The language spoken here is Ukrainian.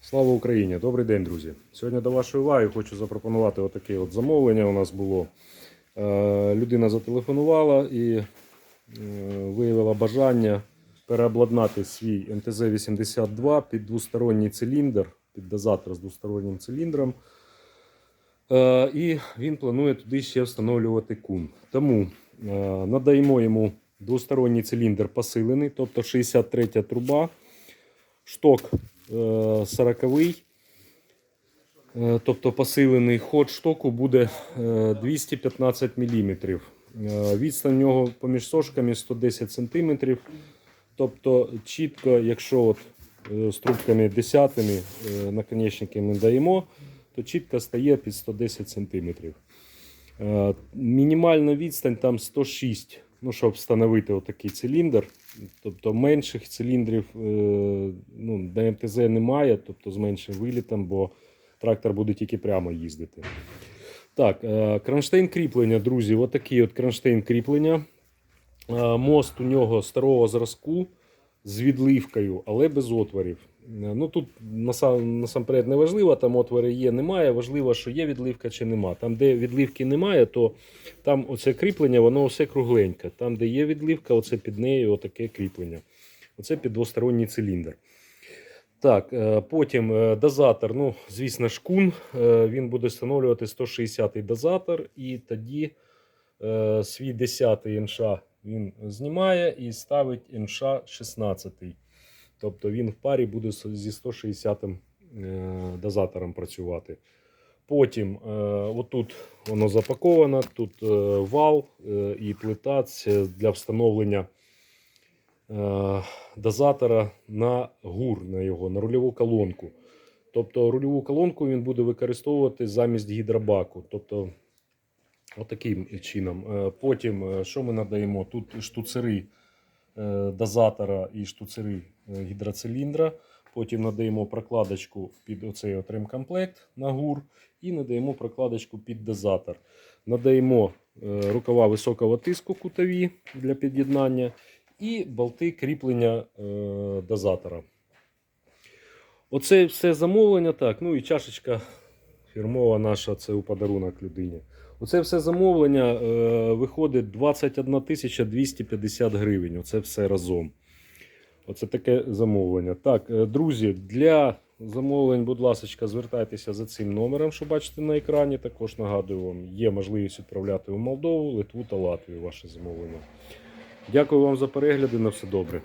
Слава Україні! Добрий день, друзі! Сьогодні до вашої уваги хочу запропонувати отаке от замовлення. У нас було. Е, Людина зателефонувала і е, виявила бажання переобладнати свій МТЗ-82 під двосторонній циліндр, під дозатор з двостороннім циліндром. Е, І він планує туди ще встановлювати кун. Тому надаємо йому двосторонній циліндр посилений, тобто 63 труба, шток 40 тобто посилений ход штоку буде е, 215 мм. Відстань у нього поміж сошками 110 см. Тобто, чітко, якщо от е, з трубками десятими е, наконечники ми даємо, то чітко стає під 110 см. Е, Мінімальна відстань там 106, ну, щоб встановити отакий циліндр. Тобто менших циліндрів е, ну, МТЗ немає, тобто з меншим вилітом, бо трактор буде тільки прямо їздити. Так, е, кронштейн кріплення, друзі, отакий от кронштейн кріплення. Е, Мост у нього старого зразку з відливкою, але без отворів. Е, Ну тут насам, насамперед не важливо, там отвори є, немає. Важливо, що є відливка чи нема. Там, де відливки немає, то там оце кріплення, воно все кругленьке. Там, де є відливка, оце під нею отаке кріплення. Оце під двосторонній циліндр. Так, е, потім е, дозатор, ну, звісно, шкун. Він буде встановлювати 160-й дозатор, і тоді свій 10-й НШ він знімає і ставить НШ 16. Тобто він в парі буде зі 160-м е, дозатором працювати. Потім е, отут воно запаковано, тут е, вал і плита для встановлення дозатора на гур, на його, на рульову колонку. Тобто рульову колонку він буде використовувати замість гідробаку. Тобто, отаким чином. Потім, що ми надаємо? Тут штуцери дозатора і штуцери е, гідроциліндра. Потім надаємо прокладочку під оцей от ремкомплект на гур і надаємо прокладочку під дозатор. Надаємо е, рукава високого тиску кутові для під'єднання і болти кріплення е, дозатора. Оце все замовлення. Так, ну і чашечка фірмова наша, це у подарунок людині. Оце все замовлення е, виходить 21 тисяча 250 гривень. Оце все разом. Оце таке замовлення. Так, е, друзі, для замовлень, будь ласка, звертайтеся за цим номером, що бачите на екрані. Також нагадую вам, є можливість відправляти у Молдову, Литву та Латвію ваше замовлення. Дякую вам за перегляди. На все добре.